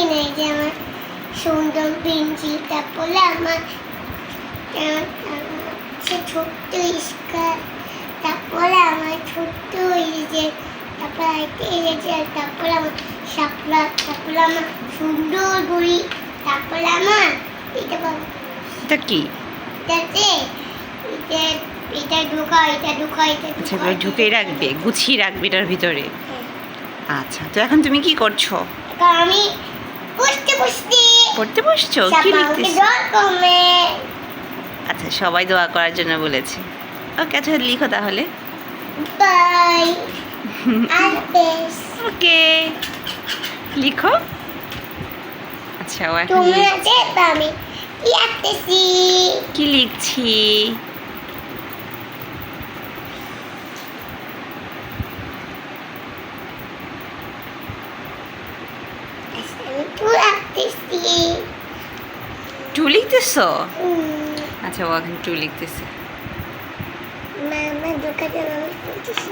কিনে এই যে আমার সুন্দর পেন্সিল তারপরে আমার হচ্ছে ছোট্ট স্কার তারপরে আমার ছোট্ট এই যে তারপরে তারপরে আমার শাপলা তারপরে আমার সুন্দর তারপরে আমার এটা বাবা। এটা কি? এটাতে এটা এটা ঢোকা এটা ঢোকা এটা আচ্ছা ঢুকে রাখবে গুছিয়ে রাখবে এটার ভিতরে। হ্যাঁ। আচ্ছা তো এখন তুমি কি করছ? আমি বসতে বসতে। পড়তে বসছো? কি লিখতেছো? আচ্ছা সবাই দোয়া করার জন্য বলেছে। ওকে আচ্ছা লিখো তাহলে। বাই। ওকে। লিখো। আচ্ছা ও এখন তুমি আছে আমি কি লিখছি আমি তো রাখতেছি টু লিখতেছো? আচ্ছা ও এখন টু লিখতেছে। মামা দোকানে বলতেছি